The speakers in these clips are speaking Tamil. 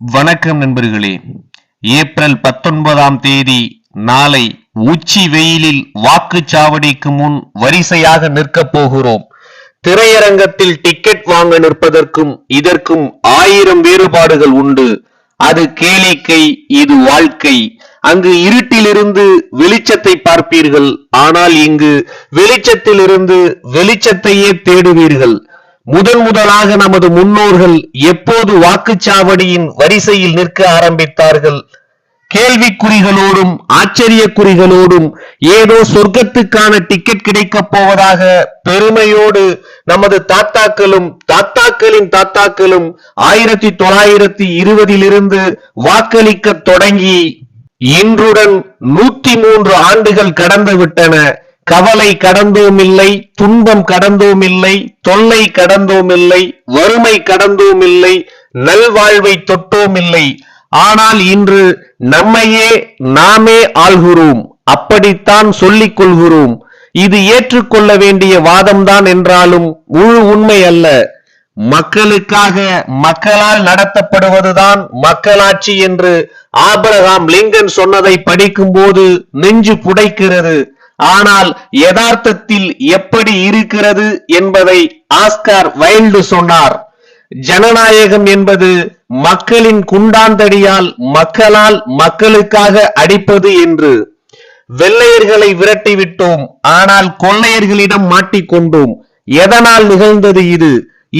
வணக்கம் நண்பர்களே. ஏப்ரல் பத்தொன்பதாம் தேதி நாளை உச்சி வெயிலில் வாக்குச்சாவடிக்கு முன் வரிசையாக நிற்கப் போகிறோம். திரையரங்கத்தில் டிக்கெட் வாங்க நிற்பதற்கும் இதற்கும் ஆயிரம் வேறுபாடுகள் உண்டு. அது கேளிக்கை இது வாழ்க்கை. அங்கு இருட்டிலிருந்து வெளிச்சத்தை பார்ப்பீர்கள். ஆனால் இங்கு வெளிச்சத்திலிருந்து வெளிச்சத்தையே தேடுவீர்கள். முதன் முதலாக நமது முன்னோர்கள் எப்போது வாக்குச்சாவடியின் வரிசையில் நிற்க ஆரம்பித்தார்கள்? கேள்விக்குறிகளோடும் ஆச்சரியக்குறிகளோடும் ஏதோ சொர்க்கத்துக்கான டிக்கெட் கிடைக்கப் போவதாக பெருமையோடு நமது தாத்தாக்களும் தாத்தாக்களின் தாத்தாக்களும் ஆயிரத்தி தொள்ளாயிரத்தி இருபதிலிருந்து வாக்களிக்க தொடங்கி இன்றுடன் நூத்தி மூன்று ஆண்டுகள் கடந்துவிட்டன கவலை கடந்தோம் இல்லை துன்பம் கடந்தோம் இல்லை தொல்லை கடந்தோம் இல்லை வறுமை கடந்தோம் இல்லை நல்வாழ்வை தொட்டோம் இல்லை ஆனால் இன்று நம்மையே நாமே ஆள்கிறோம் அப்படித்தான் சொல்லிக் கொள்கிறோம். இது ஏற்றுக்கொள்ள வேண்டிய வாதம்தான் என்றாலும் முழு உண்மை அல்ல. மக்களுக்காக மக்களால் நடத்தப்படுவதுதான் மக்களாட்சி என்று ஆபரகாம் லிங்கன் சொன்னதை படிக்கும்போது நெஞ்சு புடைக்கிறது. ஆனால் யதார்த்தத்தில் எப்படி இருக்கிறது என்பதை ஆஸ்கார் வைல்டு சொன்னார். ஜனநாயகம் என்பது மக்களின் குண்டாந்தடியால் மக்களால் மக்களுக்காக அடிப்பது என்று. வெள்ளையர்களை விரட்டிவிட்டோம் ஆனால் கொள்ளையர்களிடம் மாட்டிக்கொண்டோம் எதனால் நிகழ்ந்தது இது?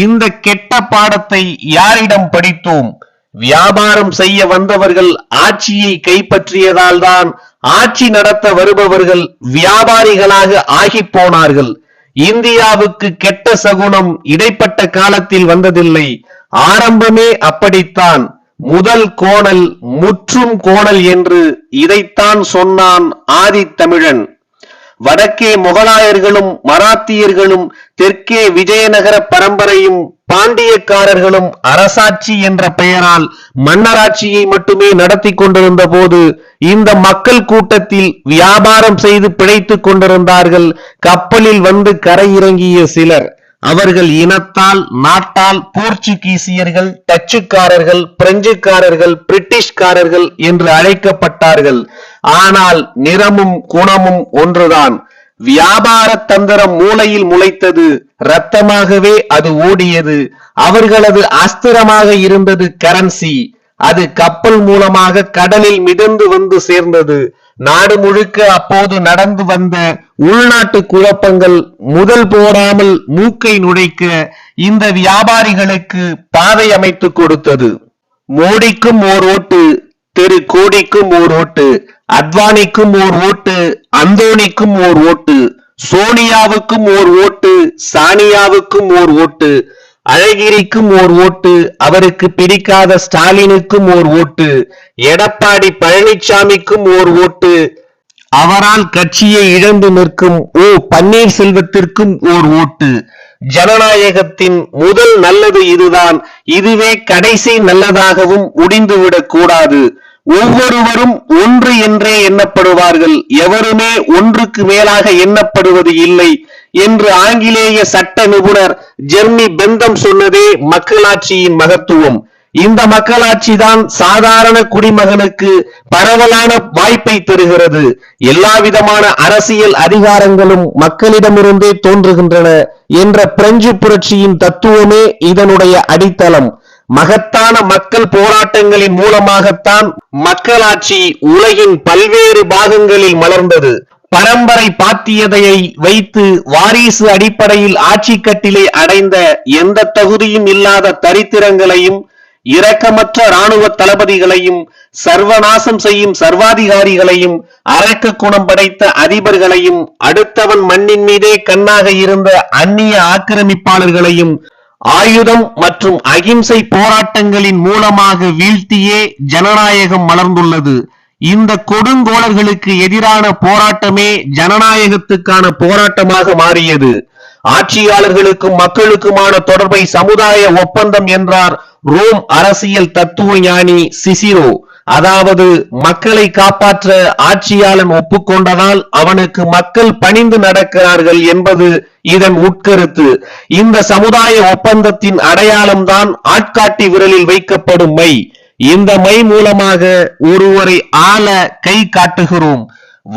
இந்த கெட்ட பாடத்தை யாரிடம் படித்தோம்? வியாபாரம் செய்ய வந்தவர்கள் ஆட்சியை கைப்பற்றியதால் தான் ஆட்சி நடத்த வருபவர்கள் வியாபாரிகளாக ஆகி போனார்கள் இந்தியாவுக்கு கெட்ட சகுனம் இடைப்பட்ட காலத்தில் வந்ததில்லை. ஆரம்பமே அப்படித்தான். முதல் கோணல் முற்றும் கோணல் என்று இதைத்தான் சொன்னான் ஆதித்தமிழன். வடக்கே முகலாயர்களும் மராத்தியர்களும் தெற்கே விஜயநகர பரம்பரையும் பாண்டியக்காரர்களும் அரசாட்சி என்ற பெயரால் மன்னராட்சியை மட்டுமே நடத்தி கொண்டிருந்த போது இந்த மக்கள் கூட்டத்தில் வியாபாரம் செய்து பிழைத்துக் கொண்டிருந்தார்கள். கப்பலில் வந்து கரையிறங்கிய சிலர் அவர்கள் இனத்தால் நாட்டால் போர்ச்சுகீசியர்கள் டச்சுக்காரர்கள் பிரெஞ்சுக்காரர்கள் பிரிட்டிஷ்காரர்கள் என்று அழைக்கப்பட்டார்கள். ஆனால் நிறமும் குணமும் ஒன்றுதான். வியாபார தந்திரம் மூளையில் முளைத்தது ரத்தமாகவே அது ஓடியது. அவர்களது அஸ்திரமாக இருந்தது கரன்சி. அது கப்பல் மூலமாக கடலில் மிதந்து வந்து சேர்ந்தது. நாடு முழுக்க அப்போது நடந்து வந்த உள்நாட்டு குழப்பங்கள் முதல் போடாமல் மூக்கை நுழைக்க இந்த வியாபாரிகளுக்கு பாதை அமைத்து கொடுத்தது. மோடிக்கும் ஓர் ஓட்டு தெரு கோடிக்கும் ஓர் ஓட்டு அத்வானிக்கும் ஓர் ஓட்டு அந்தோணிக்கும் ஓர் ஓட்டு சோனியாவுக்கும் ஓர் ஓட்டு சானியாவுக்கும் ஓர் ஓட்டு அழகிரிக்கும் ஓர் ஓட்டு அவருக்கு பிடிக்காத ஸ்டாலினுக்கும் ஓர் ஓட்டு எடப்பாடி பழனிசாமிக்கும் ஓர் ஓட்டு அவரால் கட்சியை இழந்து நிற்கும் ஓ பன்னீர்செல்வத்திற்கும் ஓர் ஓட்டு. ஜனநாயகத்தின் முதல் நல்லது இதுதான். இதுவே கடைசி நல்லதாகவும் முடிந்துவிடக் கூடாது. ஒவ்வொருவரும் ஒன்று என்றே எண்ணப்படுவார்கள். எவருமே ஒன்றுக்கு மேலாக எண்ணப்படுவது இல்லை என்று ஆங்கிலேய சட்ட நிபுணர் ஜெர்மி பெந்தம் சொன்னதே மக்களாட்சியின் மகத்துவம். இந்த மக்களாட்சி தான் சாதாரண குடிமகனுக்கு பரவலான வாய்ப்பை தருகிறது. எல்லா விதமான அரசியல் அதிகாரங்களும் மக்களிடமிருந்தே தோன்றுகின்றன என்ற பிரெஞ்சு புரட்சியின் தத்துவமே இதனுடைய அடித்தளம். மகத்தான மக்கள் போராட்டங்களின் மூலமாகத்தான் மக்களாட்சி உலகின் பல்வேறு பாகங்களில் மலர்ந்தது. பரம்பரை பாத்தியதையை வைத்து வாரிசு அடிப்படையில் ஆட்சி கட்டிலை அடைந்த எந்த தகுதியும் இல்லாத தரித்திரங்களையும் இரக்கமற்ற ராணுவ தளபதிகளையும் சர்வநாசம் செய்யும் சர்வாதிகாரிகளையும் அரக்க குணம் படைத்த அதிபர்களையும் அடுத்தவன் மண்ணின் மீதே கண்ணாக இருந்த அந்நிய ஆக்கிரமிப்பாளர்களையும் ஆயுதம் மற்றும் அகிம்சை போராட்டங்களின் மூலமாக வீழ்த்தியே ஜனநாயகம் மலர்ந்துள்ளது. இந்த கொடுங்கோளர்களுக்கு எதிரான போராட்டமே ஜனநாயகத்துக்கான போராட்டமாக மாறியது. ஆட்சியாளர்களுக்கும் மக்களுக்குமான தொடர்பை சமுதாய ஒப்பந்தம் என்றார் ரோம் அரசியல் தத்துவ ஞானி சிசிரோ. அதாவது மக்களை காப்பாற்ற ஆட்சியாளன் ஒப்புக்கொண்டதால் அவனுக்கு மக்கள் பணிந்து நடக்கிறார்கள் என்பது இதன் உட்கருத்து. இந்த சமுதாய ஒப்பந்தத்தின் அடையாளம்தான் ஆட்காட்டி விரலில் வைக்கப்படும் மை. இந்த மை மூலமாக ஒருவரை ஆள கை காட்டுகிறோம்.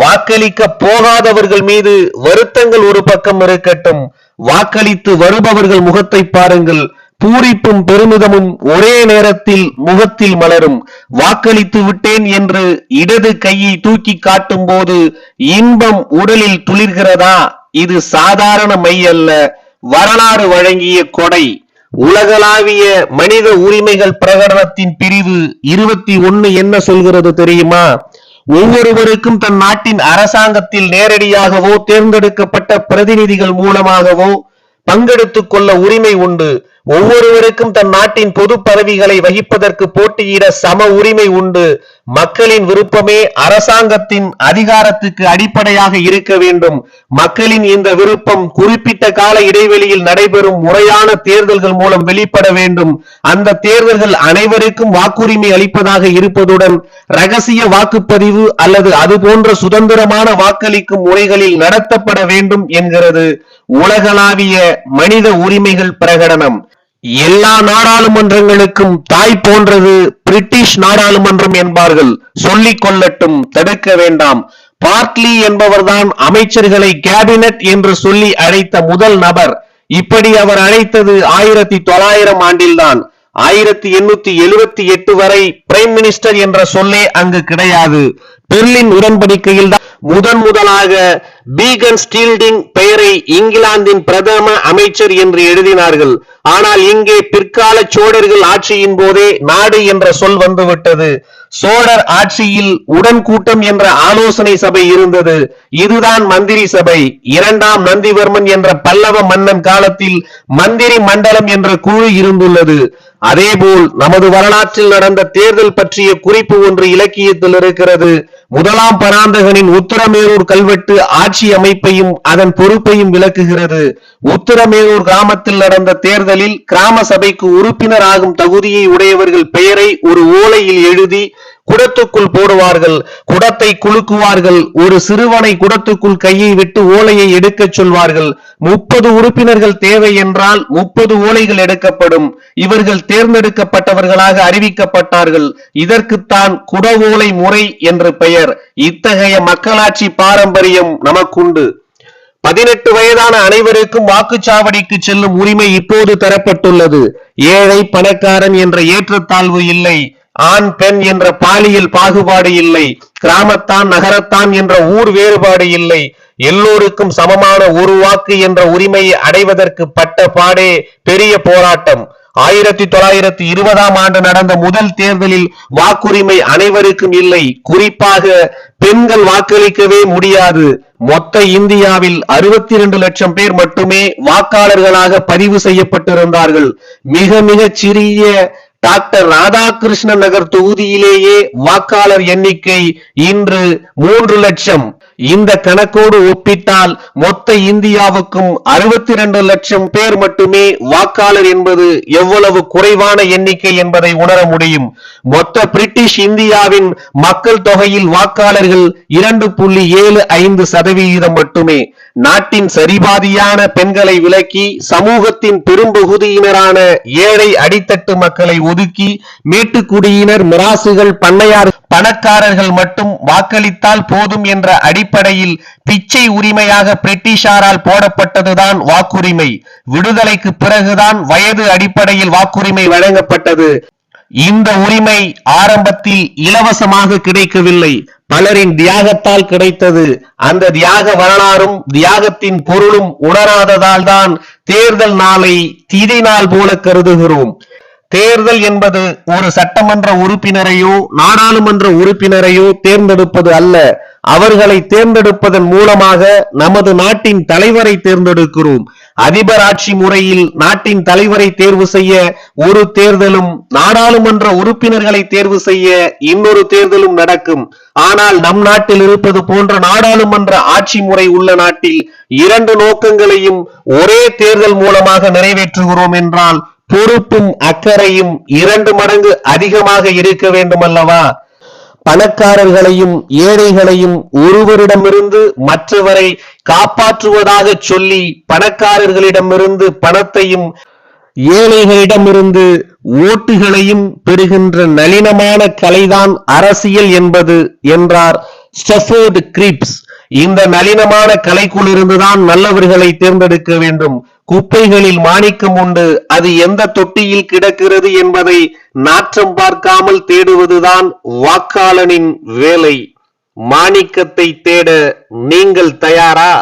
வாக்களிக்க போகாதவர்கள் மீது வருத்தங்கள் ஒரு பக்கம் இருக்கட்டும். வாக்களித்து வருபவர்கள் முகத்தை பாருங்கள். பூரிப்பும் பெருமிதமும் ஒரே நேரத்தில் முகத்தில் மலரும். வாக்களித்து விட்டேன் என்று இடது கையை தூக்கி காட்டும் போது இன்பம் உடலில் துளிர்கிறதா? இது சாதாரண மை அல்ல வரலாறு வழங்கிய கொடை. உலகளாவிய மனித உரிமைகள் பிரகடனத்தின் பிரிவு இருபத்தி ஒன்னு என்ன சொல்கிறது தெரியுமா? ஒவ்வொருவருக்கும் தன் நாட்டின் அரசாங்கத்தில் நேரடியாகவோ தேர்ந்தெடுக்கப்பட்ட பிரதிநிதிகள் மூலமாகவோ பங்கெடுத்துக் கொள்ள உரிமை உண்டு. ஒவ்வொருவருக்கும் தன் நாட்டின் பொது பதவிகளை வகிப்பதற்கு போட்டியிட சம உரிமை உண்டு. மக்களின் விருப்பமே அரசாங்கத்தின் அதிகாரத்துக்கு அடிப்படையாக இருக்க வேண்டும். மக்களின் இந்த விருப்பம் குறிப்பிட்ட கால இடைவெளியில் நடைபெறும் முறையான தேர்தல்கள் மூலம் வெளிப்பட வேண்டும். அந்த தேர்தல்கள் அனைவருக்கும் வாக்குரிமை அளிப்பதாக இருப்பதுடன் ரகசிய வாக்குப்பதிவு அல்லது அது போன்ற சுதந்திரமான வாக்களிக்கும் முறைகளில் நடத்தப்பட வேண்டும் என்கிறது உலகளாவிய மனித உரிமைகள் பிரகடனம். எல்லா நாடாளுமன்றங்களுக்கும் தாய் போன்றது பிரிட்டிஷ் நாடாளுமன்றம் என்பார்கள். சொல்லிக் கொள்ளட்டும் தடுக்க வேண்டாம். பார்ட்லி என்பவர்தான் அமைச்சர்களை கேபினட் என்று சொல்லி அழைத்த முதல் நபர். இப்படி அவர் அழைத்தது ஆயிரத்தி தொள்ளாயிரம் ஆண்டில்தான். ஆயிரத்தி எண்ணூத்தி எழுபத்தி எட்டு வரை பிரைம் மினிஸ்டர் என்ற சொல்லே அங்கு கிடையாது. பெர்லின் உடன்படிக்கையில் தான் முதன் முதலாக பீகன் ஸ்டீல்டிங் பெயரை இங்கிலாந்தின் பிரதம அமைச்சர் என்று எழுதினார்கள். ஆனால் இங்கே பிற்கால சோழர்கள் ஆட்சியின் போதே நாடு என்ற சொல் வந்துவிட்டது. சோழர் ஆட்சியில் உடன் கூட்டம் என்ற ஆலோசனை சபை இருந்தது. இதுதான் மந்திரி சபை. இரண்டாம் நந்திவர்மன் என்ற பல்லவ மன்னன் காலத்தில் மந்திரி மண்டலம் என்ற குழு இருந்துள்ளது. அதேபோல் நமது வரலாற்றில் நடந்த தேர்தல் பற்றிய குறிப்பு ஒன்று இலக்கியத்தில் இருக்கிறது. முதலாம் பராந்தகனின் உத்தரமேரூர் கல்வெட்டு ஆட்சி அமைப்பையும் அதன் பொறுப்பையும் விளக்குகிறது. உத்தரமேரூர் கிராமத்தில் நடந்த தேர்தலில் கிராம சபைக்கு உறுப்பினர் ஆகும் தகுதியை உடையவர்கள் பெயரை ஒரு ஓலையில் எழுதி குடத்துக்குள் போடுவார்கள் குடத்தை குலுக்குவார்கள். ஒரு சிறுவனை குடத்துக்குள் கையை விட்டு ஓலையை எடுக்கச் சொல்வார்கள். முப்பது உறுப்பினர்கள் தேவை என்றால் முப்பது ஓலைகள் எடுக்கப்படும். இவர்கள் தேர்ந்தெடுக்கப்பட்டவர்களாக அறிவிக்கப்பட்டார்கள். இதற்குத்தான் குட ஓலை முறை என்று பெயர். இத்தகைய மக்களாட்சி பாரம்பரியம் நமக்குண்டு. பதினெட்டு வயதான அனைவருக்கும் வாக்குச்சாவடிக்கு செல்லும் உரிமை இப்போது தரப்பட்டுள்ளது. ஏழை பணக்காரன் என்ற ஏற்றத்தாழ்வு இல்லை. ஆண் பெண் என்ற பாலியல் பாகுபாடு இல்லை. கிராமத்தான் நகரத்தான் என்ற ஊர் வேறுபாடு இல்லை. எல்லோருக்கும் சமமான ஒரு வாக்கு என்ற உரிமையை அடைவதற்கு பட்ட பாடே பெரிய போராட்டம். ஆயிரத்தி தொள்ளாயிரத்தி இருபதாம் ஆண்டு நடந்த முதல் தேர்தலில் வாக்குரிமை அனைவருக்கும் இல்லை. குறிப்பாக பெண்கள் வாக்களிக்கவே முடியாது. மொத்த இந்தியாவில் அறுபத்தி இரண்டு லட்சம் பேர் மட்டுமே வாக்காளர்களாக பதிவு செய்யப்பட்டிருந்தார்கள். மிக மிக சிறிய டாக்டர் ராதாகிருஷ்ணன் நகர் தொகுதியிலேயே வாக்காளர் எண்ணிக்கை இன்று மூன்று லட்சம். இந்த கணக்கோடு ஒப்பிட்டால் மொத்த இந்தியாவுக்கும் அறுபத்தி இரண்டு லட்சம் பேர் மட்டுமே வாக்காளர் என்பது எவ்வளவு குறைவான எண்ணிக்கை என்பதை உணர முடியும். மொத்த பிரிட்டிஷ் இந்தியாவின் மக்கள் தொகையில் வாக்காளர்கள் இரண்டு புள்ளி ஏழு ஐந்து சதவிகிதம் மட்டுமே. நாட்டின் சரிபாதியான பெண்களை விலக்கி சமூகத்தின் பெரும்பகுதியினரான ஏழை அடித்தட்டு மக்களை ஒதுக்கி மேட்டுக்குடியினர் மிராசுகள் பண்ணையார் பணக்காரர்கள் மட்டும் வாக்களித்தால் போதும் என்ற அடிப்படையில் பிச்சை உரிமையாக பிரிட்டிஷாரால் போடப்பட்டதுதான் வாக்குரிமை. விடுதலைக்கு பிறகுதான் வயது அடிப்படையில் வாக்குரிமை வழங்கப்பட்டது. இந்த உரிமை ஆரம்பத்தில் இலவசமாக கிடைக்கவில்லை. பலரின் தியாகத்தால் கிடைத்தது. அந்த தியாக வரலாறும் தியாகத்தின் பொருளும் உணராததால் தான் தேர்தல் நாளை தீதி நாள் போல கருதுகிறோம். தேர்தல் என்பது ஒரு சட்டமன்ற உறுப்பினரையோ நாடாளுமன்ற உறுப்பினரையோ தேர்ந்தெடுப்பது அல்ல. அவர்களை தேர்ந்தெடுப்பதன் மூலமாக நமது நாட்டின் தலைவரை தேர்ந்தெடுக்கிறோம். அதிபர் ஆட்சி முறையில் நாட்டின் தலைவரை தேர்வு செய்ய ஒரு தேர்தலும் நாடாளுமன்ற உறுப்பினர்களை தேர்வு செய்ய இன்னொரு தேர்தலும் நடக்கும். ஆனால் நம் நாட்டில் இருப்பது போன்ற நாடாளுமன்ற ஆட்சி முறை உள்ள நாட்டில் இரண்டு நோக்கங்களையும் ஒரே தேர்தல் மூலமாக நிறைவேற்றுகிறோம் என்றால் பொறுப்பும் அக்கறையும் இரண்டு மடங்கு அதிகமாக இருக்க வேண்டும் அல்லவா பணக்காரர்களையும் ஏழைகளையும் ஒருவரிடமிருந்து மற்றவரை காப்பாற்றுவதாக சொல்லி பணக்காரர்களிடமிருந்து பணத்தையும் ஏழைகளிடமிருந்து ஓட்டுகளையும் பெறுகின்ற நளினமான கலைதான் அரசியல் என்பது என்றார் ஸ்டெஃபோர்டு கிரிப்ஸ். இந்த நளினமான கலைக்குள்ளிருந்துதான் நல்லவர்களை தேர்ந்தெடுக்க வேண்டும். குப்பைகளில் மாணிக்கம் உண்டு. அது எந்த தொட்டியில் கிடக்கிறது என்பதை நாற்றம் பார்க்காமல் தேடுவதுதான் வாக்காளனின் வேலை. மாணிக்கத்தை தேட நீங்கள் தயாரா?